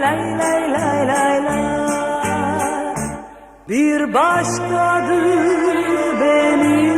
lay lay lay lay lay. Lay la Bir başkadır benim